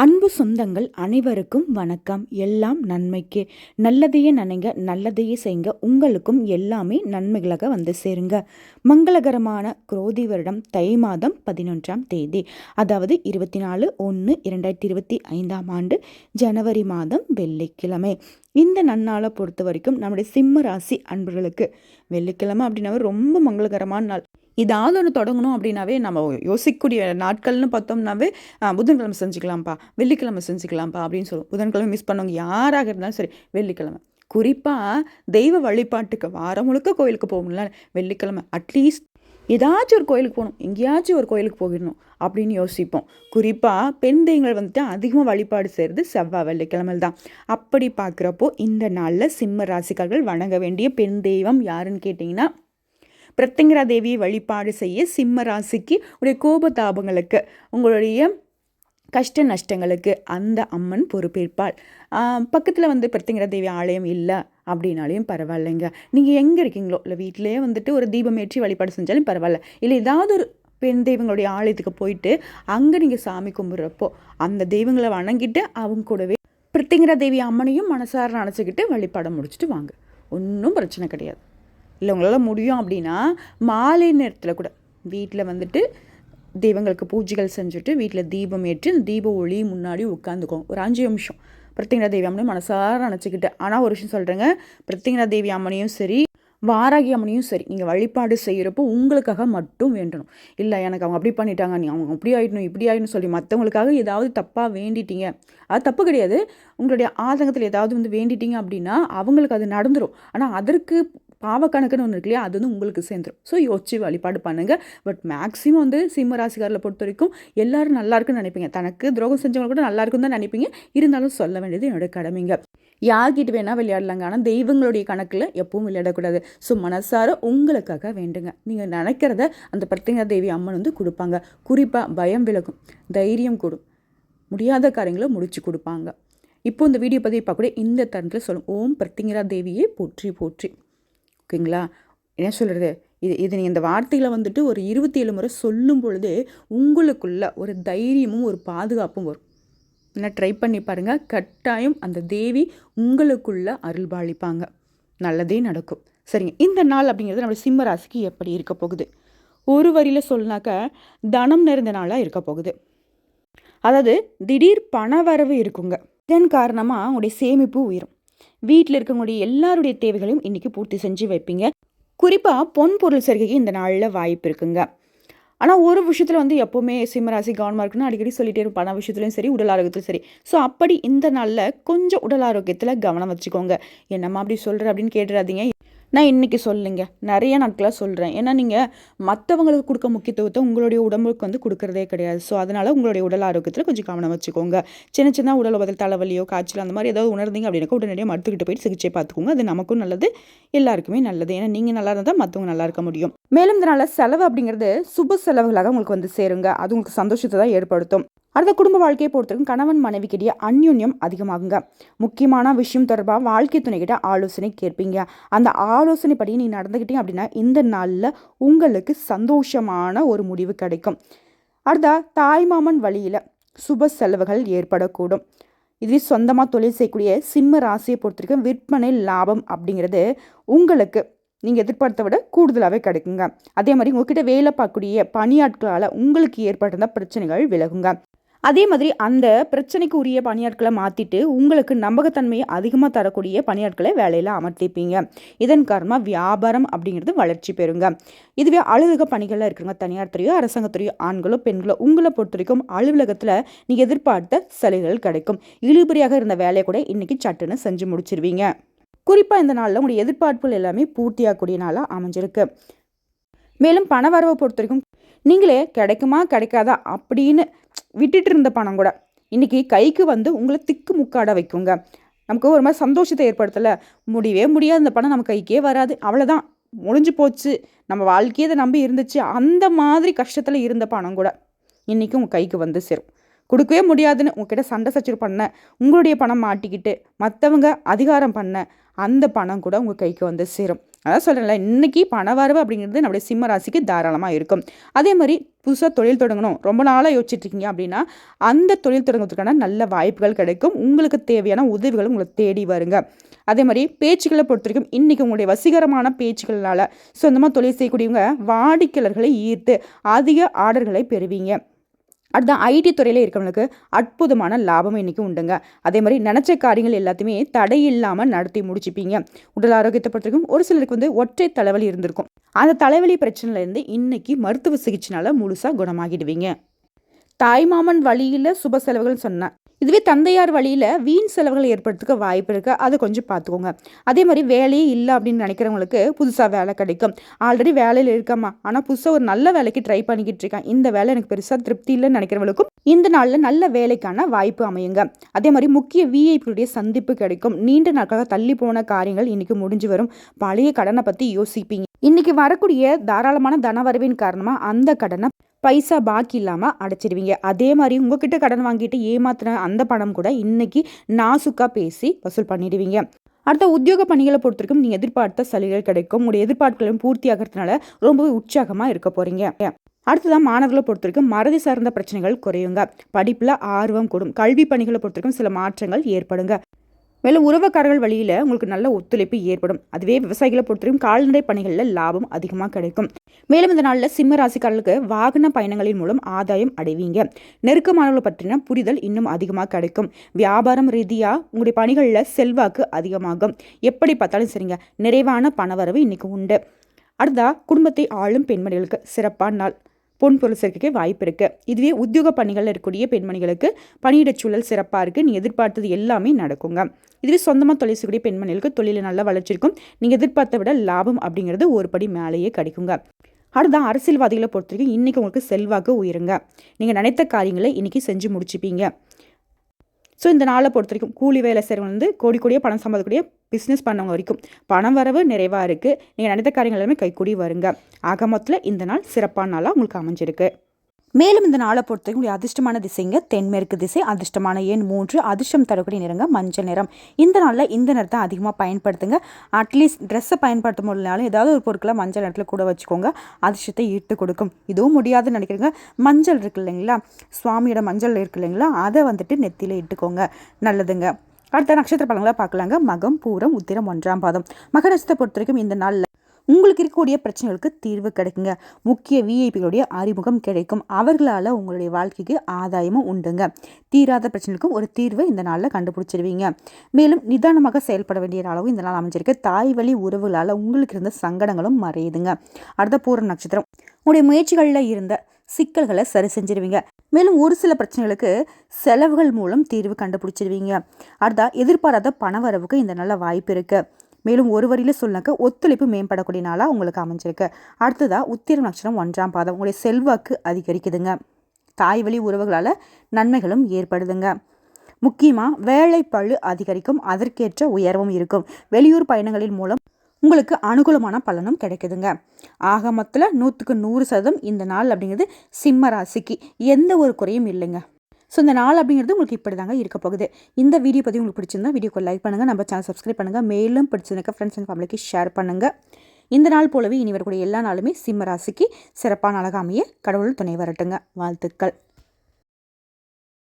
அன்பு சொந்தங்கள் அனைவருக்கும் வணக்கம். எல்லாம் நன்மைக்கு. நல்லதையே நினைங்க நல்லதையே செய்யுங்க உங்களுக்கும் எல்லாமே நன்மைகளாக வந்து சேருங்க. மங்களகரமான குரோதி வருடம் தை மாதம் பதினொன்றாம் தேதி அதாவது இருபத்தி நாலு ஒன்று இரண்டாயிரத்தி இருபத்தி ஐந்தாம் ஆண்டு ஜனவரி மாதம் வெள்ளிக்கிழமை. இந்த நன்னாளை பொறுத்த வரைக்கும் நம்முடைய சிம்ம ராசி அன்பர்களுக்கு வெள்ளிக்கிழமை அப்படின்னா ரொம்ப மங்களகரமான நாள். ஏதாவது ஒன்று தொடங்கணும் அப்படின்னாவே நம்ம யோசிக்கக்கூடிய நாட்கள்னு பார்த்தோம்னாவே புதன்கிழமை செஞ்சுக்கலாம்ப்பா வெள்ளிக்கிழமை செஞ்சுக்கலாம்ப்பா அப்படின்னு சொல்லுவோம். புதன்கிழமை மிஸ் பண்ணவங்க யாராக இருந்தாலும் சரி வெள்ளிக்கிழமை. குறிப்பாக தெய்வ வழிபாட்டுக்கு வாரம் முழுக்க கோயிலுக்கு போகணும்ல வெள்ளிக்கிழமை அட்லீஸ்ட் ஏதாச்சும் ஒரு கோயிலுக்கு போகணும் எங்கேயாச்சும் ஒரு கோயிலுக்கு போயிடணும் அப்படின்னு யோசிப்போம். குறிப்பாக பெண் தெய்வங்கள் வந்துட்டு அதிகமாக வழிபாடு செய்கிறது செவ்வாய் வெள்ளிக்கிழமை தான். அப்படி பார்க்குறப்போ இந்த நாளில் சிம்ம ராசிக்காரர்கள் வணங்க வேண்டிய பெண் தெய்வம் யாருன்னு கேட்டிங்கன்னா பிரத்திங்கரா தேவியை வழிபாடு செய்ய சிம்ம ராசிக்கு உடைய கோபதாபங்களுக்கு உங்களுடைய கஷ்ட நஷ்டங்களுக்கு அந்த அம்மன் பொறுப்பேற்பாள். பக்கத்தில் வந்து பிரத்யங்கர தேவி ஆலயம் இல்லை அப்படின்னாலையும் பரவாயில்லைங்க. நீங்கள் எங்கே இருக்கீங்களோ இல்லை வீட்டிலேயே வந்துட்டு ஒரு தீபம் ஏற்றி வழிபாடு செஞ்சாலும் பரவாயில்ல. இல்லை ஏதாவது ஒரு பெண் தெய்வங்களுடைய ஆலயத்துக்கு போயிட்டு அங்கே நீங்கள் சாமி கும்பிட்றப்போ அந்த தெய்வங்களை வணங்கிட்டு அவங்க கூடவே பிரித்திங்கரா தேவி அம்மனையும் மனசார நினச்சிக்கிட்டு வழிபாடம் முடிச்சுட்டு வாங்க. ஒன்றும் பிரச்சனை கிடையாது. இல்லை உங்களால் முடியும் அப்படின்னா மாலை நேரத்தில் கூட வீட்டில் வந்துட்டு தெய்வங்களுக்கு பூஜைகள் செஞ்சுட்டு வீட்டில் தீபம் ஏற்றி அந்த தீப ஒளி முன்னாடி உட்காந்துக்கோங்க ஒரு அஞ்சு நிமிஷம். பிரத்திங்கரா தேவி அம்மனையும் மனசார நினச்சிக்கிட்டு ஆனால் ஒரு விஷயம் சொல்கிறேங்க பிரத்திங்கரா தேவி அம்மனையும் சரி வாராகி அம்மனையும் சரி நீங்கள் வழிபாடு செய்கிறப்போ உங்களுக்காக மட்டும் வேண்டணும். இல்லை எனக்கு அவங்க அப்படி பண்ணிட்டாங்க நீ அவங்க அப்படி ஆகிடணும் இப்படி ஆகிடணும் சொல்லி மற்றவங்களுக்காக ஏதாவது தப்பாக வேண்டிட்டீங்க. அது தப்பு கிடையாது. உங்களுடைய ஆதங்கத்தில் ஏதாவது வந்து வேண்டிட்டீங்க அப்படின்னா அவங்களுக்கு அது நடந்துடும் ஆனால் அதற்கு பாவக்கணக்குன்னு ஒன்று இருக்கு இல்லையா? அது வந்து உங்களுக்கு சேர்ந்துடும் ஸோ யோசிச்சு வழிபாடு பண்ணுங்கள் பட் மேக்ஸிமம் வந்து சிம்ம ராசிக்காரில் பொறுத்த வரைக்கும் எல்லோரும் நல்லா இருக்குன்னு நினைப்பீங்க. தனக்கு துரோகம் செஞ்சவங்க கூட நல்லா இருக்குன்னு தான் நினைப்பீங்க. இருந்தாலும் சொல்ல வேண்டியது என்னோட கடமைங்க. யார்கிட்ட வேணால் விளையாடலாங்க. ஆனால் தெய்வங்களுடைய கணக்கில் எப்பவும் விளையாடக்கூடாது. ஸோ மனசார உங்களுக்காக வேண்டுங்க. நீங்கள் நினைக்கிறத அந்த பிரத்திங்க தேவி அம்மன் வந்து கொடுப்பாங்க. குறிப்பாக பயம் விலகும். தைரியம் கூடும். முடியாத காரியங்களை முடிச்சு கொடுப்பாங்க. இப்போ இந்த வீடியோ பதிவு பார்க்கக்கூடிய இந்த தருணத்தில் சொல்லும். ஓம் பிரத்திங்கரா தேவியை போற்றி போற்றி. ஓகேங்களா? என்ன சொல்கிறது இது இது நீங்கள் இந்த வார்த்தையில் வந்துட்டு ஒரு இருபத்தி ஏழு முறை சொல்லும் பொழுது உங்களுக்குள்ள ஒரு தைரியமும் ஒரு பாதுகாப்பும் வரும். என்ன ட்ரை பண்ணி பாருங்கள் கட்டாயம் அந்த தேவி உங்களுக்குள்ள அருள்பாளிப்பாங்க நல்லதே நடக்கும். சரிங்க. இந்த நாள் அப்படிங்கிறது நம்ம சிம்ம ராசிக்கு எப்படி இருக்க போகுது? ஒரு வரியில் சொல்லினாக்க தனம் நிறைந்த நாளாக இருக்க போகுது. அதாவது திடீர் பண வரவு இருக்குங்க. இதன் காரணமாக உங்களுடைய சேமிப்பு உயரும். வீட்டில் இருக்கக்கூடிய எல்லாருடைய தேவைகளையும் இன்றைக்கி பூர்த்தி செஞ்சு வைப்பீங்க. குறிப்பாக பொன் பொருள் சேர்க்கைக்கு இந்த நாளில் வாய்ப்பு இருக்குங்க. ஆனால் ஒரு விஷயத்தில் வந்து எப்போவுமே சிம்மராசி கவனமாக இருக்குன்னு அடிக்கடி சொல்லிட்டே இருப்பேன் பண விஷயத்துலையும் சரி உடல் ஆரோக்கியத்திலும் சரி. ஸோ அப்படி இந்த நாளில் கொஞ்சம் உடல் ஆரோக்கியத்தில் கவனம் வச்சுக்கோங்க. என்னம்மா அப்படி சொல்கிற அப்படின்னு கேட்டுறாதீங்க. நான் இன்றைக்கி சொல்லுங்க. நிறைய நாட்களாக சொல்கிறேன் ஏன்னா நீங்கள் மற்றவங்களுக்கு கொடுக்க முக்கியத்துவத்தை உங்களுடைய உடம்புக்கு வந்து கொடுக்குறதே கிடையாது. ஸோ அதனால் உங்களுடைய உடல் ஆரோக்கியத்தில் கொஞ்சம் கவனம் வச்சுக்கோங்க. சின்ன சின்ன உடல் உதல் தலைவலியோ காய்ச்சல் அந்த மாதிரி ஏதாவது உணர்ந்தீங்க அப்படின்னாக்கா உடனடியாக மருத்துக்கிட்ட போய் சிகிச்சை பார்த்துக்கோங்க. அது நமக்கும் நல்லது. எல்லாருக்குமே நல்லது. ஏன்னா நீங்கள் நல்லா இருந்தால் மற்றவங்க நல்லா இருக்க முடியும். மேலும் இதனால் செலவு அப்படிங்கிறது சுப செலவுகளாக உங்களுக்கு வந்து சேருங்க. அது உங்களுக்கு சந்தோஷத்தை தான் ஏற்படுத்தும். அடுத்த குடும்ப வாழ்க்கையை பொறுத்தவரைக்கும் கணவன் மனைவிக்கிடையே அந்யுன்யம் அதிகமாகுங்க. முக்கியமான விஷயம் தொடர்பாக வாழ்க்கை துணைக்கிட்ட ஆலோசனை கேட்பீங்க. அந்த ஆலோசனைப்படி நீ நடந்துக்கிட்டீங்க அப்படின்னா இந்த நாளில் உங்களுக்கு சந்தோஷமான ஒரு முடிவு கிடைக்கும். அடுத்தால் தாய்மாமன் வழியில் சுப செலவுகள் ஏற்படக்கூடும். இதுவே சொந்தமாக தொழில் செய்யக்கூடிய சிம்ம ராசியை பொறுத்திருக்கும் விற்பனை லாபம் அப்படிங்கிறது உங்களுக்கு நீங்கள் எதிர்பார்த்த விட கூடுதலாகவே கிடைக்குங்க. அதே மாதிரி உங்ககிட்ட வேலை பார்க்கக்கூடிய பணியாட்களால் உங்களுக்கு ஏற்பட்டிருந்த பிரச்சனைகள் விலகுங்க. அதே மாதிரி அந்த பிரச்சனைக்கு உரிய பணியாட்களை மாற்றிட்டு உங்களுக்கு நம்பகத்தன்மையை அதிகமாக தரக்கூடிய பணியாட்களை வேலையில் அமர்த்திப்பீங்க. இதன் காரணமாக வியாபாரம் அப்படிங்கிறது வளர்ச்சி பெறுங்க. இதுவே அலுவலக பணிகளில் இருக்கிறவங்க தனியார் துறையோ அரசாங்கத்துறையோ ஆண்களோ பெண்களோ உங்களை பொறுத்த வரைக்கும் அலுவலகத்தில் நீங்கள் எதிர்பார்த்த சலுகைகள் கிடைக்கும். இழுபறியாக இருந்த வேலையை கூட இன்றைக்கி சட்டுன்னு செஞ்சு முடிச்சிருவீங்க. குறிப்பாக இந்த நாளில் உங்களுடைய எதிர்பார்ப்புகள் எல்லாமே பூர்த்தியாகக்கூடிய நாளாக அமைஞ்சிருக்கு. மேலும் பண வரவை பொறுத்த வரைக்கும் நீங்களே கிடைக்குமா கிடைக்காதா அப்படின்னு விட்டுட்டு இருந்த பணம் கூட. இன்றைக்கி கைக்கு வந்து உங்களை திக்கு முக்காட வைக்குங்க. நமக்கு ஒரு மாதிரி சந்தோஷத்தை ஏற்படுத்தலை. முடியவே முடியாது. அந்த பணம் நம்ம கைக்கே வராது. அவ்வளோதான் முடிஞ்சு போச்சு. நம்ம வாழ்க்கையை அதை நம்பி இருந்துச்சு. அந்த மாதிரி கஷ்டத்தில் இருந்த பணம் கூட இன்றைக்கி உங்கள் கைக்கு வந்து சேரும். கொடுக்கவே முடியாதுன்னு உங்ககிட்ட சண்டை சச்சரவு பண்ண உங்களுடைய பணம் மாட்டிக்கிட்டு மற்றவங்க அதிகாரம் பண்ண அந்த பணம் கூட உங்கள் கைக்கு வந்து சேரும். அதான் சொல்கிறேன்ல இன்னைக்கு பணவரவு அப்படிங்கிறது நம்முடைய சிம்ம ராசிக்கு தாராளமாக இருக்கும். அதே மாதிரி புதுசாக தொழில் தொடங்கணும். ரொம்ப நாளாக யோசிச்சுட்ருக்கீங்க அப்படின்னா அந்த தொழில் தொடங்குறதுக்கான நல்ல வாய்ப்புகள் கிடைக்கும். உங்களுக்கு தேவையான உதவிகளும் உங்களை தேடி வருங்க. அதே மாதிரி பேச்சுக்களை பொறுத்த வரைக்கும் இன்றைக்கி உங்களுடைய வசீகரமான பேச்சுக்களால் சொந்தமாக தொழில் செய்யக்கூடியவங்க வாடிக்கையாளர்களை ஈர்த்து அதிக ஆர்டர்களை பெறுவீங்க. அடுத்த ஐடி துறையில் இருக்கிறவங்களுக்கு அற்புதமான லாபம் இன்றைக்கி உண்டுங்க. அதே மாதிரி நினச்ச காரியங்கள் எல்லாத்தையுமே தடை இல்லாமல் நடத்தி முடிச்சுப்பீங்க. உடல் ஆரோக்கியத்தை பொறுத்தவரைக்கும் ஒரு சிலருக்கு வந்து ஒற்றை தலைவலி இருந்திருக்கும். அந்த தலைவலி பிரச்சனையிலேருந்து இன்னைக்கு மருத்துவ சிகிச்சைனால முழுசாக குணமாகிடுவீங்க. தாய்மாமன் வழியில் சுப செலவுகள் சொன்னேன் இதுவே தந்தையார் வழியில் வீண் செலவுகள் ஏற்படுறதுக்கு வாய்ப்பு இருக்குது அதை கொஞ்சம் பார்த்துக்கோங்க அதே மாதிரி வேலையே இல்லை அப்படின்னு நினைக்கிறவங்களுக்கு புதுசாக வேலை கிடைக்கும். ஆல்ரெடி வேலையில் இருக்காமா. ஆனால் புதுசாக ஒரு நல்ல வேலைக்கு ட்ரை பண்ணிக்கிட்டு இருக்கேன். இந்த வேலை எனக்கு பெருசாக திருப்தி இல்லைன்னு நினைக்கிறவங்களுக்கும் இந்த நாளில் நல்ல வேலைக்கான வாய்ப்பு அமையுங்க. அதே மாதிரி முக்கிய விஐபியுடைய சந்திப்பு கிடைக்கும். நீண்ட நாட்களாக தள்ளி போன காரியங்கள் இன்னைக்கு முடிஞ்சு வரும். பழைய கடனை பற்றி யோசிப்பீங்க. இன்னைக்கு வரக்கூடிய தாராளமான தனவரவின் காரணமாக அந்த கடனை பைசா பாக்கி இல்லாமல் அடைச்சிடுவீங்க அதே மாதிரி உங்ககிட்ட கடன் வாங்கிட்டு ஏமாத்தின அந்த பணம் கூட இன்னைக்கு நாசுக்காக பேசி வசூல் பண்ணிடுவீங்க. அடுத்த உத்தியோக பணிகளை பொறுத்தவரைக்கும் நீங்கள் எதிர்பார்த்த சலுகைகள் கிடைக்கும். உங்களுடைய எதிர்பார்ப்புகளும் பூர்த்தி ஆகிறதுனால ரொம்பவே உற்சாகமாக இருக்க போகிறீங்க அடுத்ததான் மாணவர்களை பொறுத்தவரைக்கும் மறதி சார்ந்த பிரச்சனைகள் குறையுங்க. படிப்பில் ஆர்வம் கூடும். கல்வி பணிகளை பொறுத்தவரைக்கும் சில மாற்றங்கள் ஏற்படுங்க. மேலும் உறவுக்காரர்கள் வழியில் உங்களுக்கு நல்ல ஒத்துழைப்பு ஏற்படும். அதுவே விவசாயிகளை பொறுத்தவரைக்கும் கால்நடை பணிகளில் லாபம் அதிகமாக கிடைக்கும். மேலும் இந்த நாளில் சிம்ம ராசிக்காரர்களுக்கு வாகன பயணங்களின் மூலம் ஆதாயம் அடைவீங்க. நெருக்கமானவர்களை பற்றின புரிதல் இன்னும் அதிகமாக கிடைக்கும். வியாபாரம் ரீதியாக உங்களுடைய பணிகளில் செல்வாக்கு அதிகமாகும். எப்படி பார்த்தாலும் சரிங்க நிறைவான பணவரவு இன்னைக்கு உண்டு. அடுத்தா குடும்பத்தை ஆளும் பெண்மணிகளுக்கு சிறப்பான நாள். பொன் பொருள் சேர்க்கைக்கு வாய்ப்பு இருக்குது இதுவே உத்தியோக பணிகளில் இருக்கக்கூடிய பெண்மணிகளுக்கு பணியிடச் சூழல் சிறப்பாக இருக்குது நீங்கள் எதிர்பார்த்தது எல்லாமே நடக்குங்க. இதுவே சொந்தமாக தொழில் செய்யக்கூடிய பெண்மணிகளுக்கு தொழிலில் நல்லா வளர்ச்சி இருக்கும் நீங்கள் எதிர்பார்த்த விட லாபம் அப்படிங்கிறது ஒரு படி மேலேயே கிடைக்குங்க. அடுத்த அரசியல்வாதிகளை பொறுத்த வரைக்கும் இன்றைக்கி உங்களுக்கு செல்வாக்கு உயருங்க. நீங்கள் நினைத்த காரியங்களை இன்றைக்கி செஞ்சு முடிச்சுப்பீங்க. ஸோ இந்த நாளை பொறுத்த வரைக்கும் கூலி வேலை செய்கிறவங்க வந்து கோடி கோடியாக பணம் சம்பாதிக்கக்கூடிய பிஸ்னஸ் பண்ணவங்க வரைக்கும் பணம் வரவு நிறைவாக இருக்குது நீங்கள் நினைத்த காரியங்கள் எல்லாமே கைக்கூடி வருங்க. ஆக மொத்தத்தில் இந்த நாள் சிறப்பான நாளாக உங்களுக்கு அமைஞ்சிருக்கு. மேலும் இந்த நாளை பொறுத்தவரைக்கும் அதிர்ஷ்டமான திசைங்க தென்மேற்கு திசை அதிர்ஷ்டமான எண் மூன்று அதிர்ஷ்டம் தரக்கூடிய நிறங்க மஞ்சள் நிறம். இந்த நாளில் இந்த நிறத்தை அதிகமாக பயன்படுத்துங்க. அட்லீஸ்ட் ட்ரெஸ்ஸை பயன்படுத்த முடியலனாலும் ஏதாவது ஒரு பொருட்களை மஞ்சள் நிறத்தில் கூட வச்சுக்கோங்க. அதிர்ஷ்டத்தை ஈட்டு கொடுக்கும். இதுவும் முடியாதுன்னு நினைக்கிறீங்க. மஞ்சள் இருக்கு இல்லைங்களா? சுவாமியோட மஞ்சள் இருக்கு இல்லைங்களா? அதை வந்துட்டு நெத்தியில் இட்டுக்கோங்க. நல்லதுங்க. அடுத்த நட்சத்திர பழங்களை பார்க்கலாங்க. மகம் பூரம் உத்திரம் ஒன்றாம் பாதம். மக நட்சத்திரத்தை பொறுத்த வரைக்கும் இந்த நாளில் உங்களுக்கு இருக்கக்கூடிய பிரச்சனைகளுக்கு தீர்வு கிடைக்குங்க. முக்கிய விஐபிகளுடைய அறிமுகம் கிடைக்கும். அவர்களால் உங்களுடைய வாழ்க்கைக்கு ஆதாயமும் உண்டுங்க. தீராத பிரச்சனைக்கும் ஒரு தீர்வை இந்த நாளில் கண்டுபிடிச்சிருவீங்க. மேலும் நிதானமாக செயல்பட வேண்டிய அளவு இந்த நாள் அமைஞ்சிருக்கு. தாய் வழி உறவுகளால் உங்களுக்கு இருந்த சங்கடங்களும் மறையுதுங்க. அடுத்த பூர்ண நட்சத்திரம். உங்களுடைய முயற்சிகளில் இருந்த சிக்கல்களை சரி செஞ்சிருவீங்க. மேலும் ஒரு சில பிரச்சனைகளுக்கு செலவுகள் மூலம் தீர்வு கண்டுபிடிச்சிருவீங்க. அடுத்தா எதிர்பாராத பணவரவுக்கு இந்த நல்ல வாய்ப்பு இருக்குது மேலும் ஒரு வரியில் சொன்னாக்க ஒத்துழைப்பு மேம்படக்கூடிய நாளாக உங்களுக்கு அமைஞ்சிருக்கு. அடுத்ததாக உத்திரம் நட்சத்திரம் ஒன்றாம் பாதம். உங்களுடைய செல்வாக்கு அதிகரிக்குதுங்க. தாய் வழி உறவுகளால் நன்மைகளும் ஏற்படுதுங்க. முக்கியமாக வேலை பழு அதிகரிக்கும். அதற்கேற்ற உயர்வும் இருக்கும். வெளியூர் பயணங்களின் மூலம் உங்களுக்கு அனுகூலமான பலனும் கிடைக்குதுங்க. ஆக மொத்தத்தில் நூற்றுக்கு நூறு சதம் இந்த நாள் அப்படிங்கிறது சிம்ம ராசிக்கு. எந்த ஒரு குறையும் இல்லைங்க. ஸோ இந்த நாள் அப்படிங்கிறது உங்களுக்கு இப்படி தாங்க இருக்க போகுது. இந்த வீடியோ பற்றி உங்களுக்கு பிடிச்சிருந்தா வீடியோக்கு லைக் பண்ணுங்கள் நம்ம சேனல் சப்ஸ்கிரைப் பண்ணுங்கள் மேலும் பிடிச்சிருக்க ஃப்ரெண்ட்ஸ் அண்ட் ஃபேமிலிக்கு ஷேர் பண்ணுங்கள் இந்த நாள் போலவே இனி வரக்கூடிய எல்லா நாளுமே சிம்ம ராசிக்கு சிறப்பான அழகாமையே கடவுள் துணை வரட்டுங்க. வாழ்த்துக்கள்.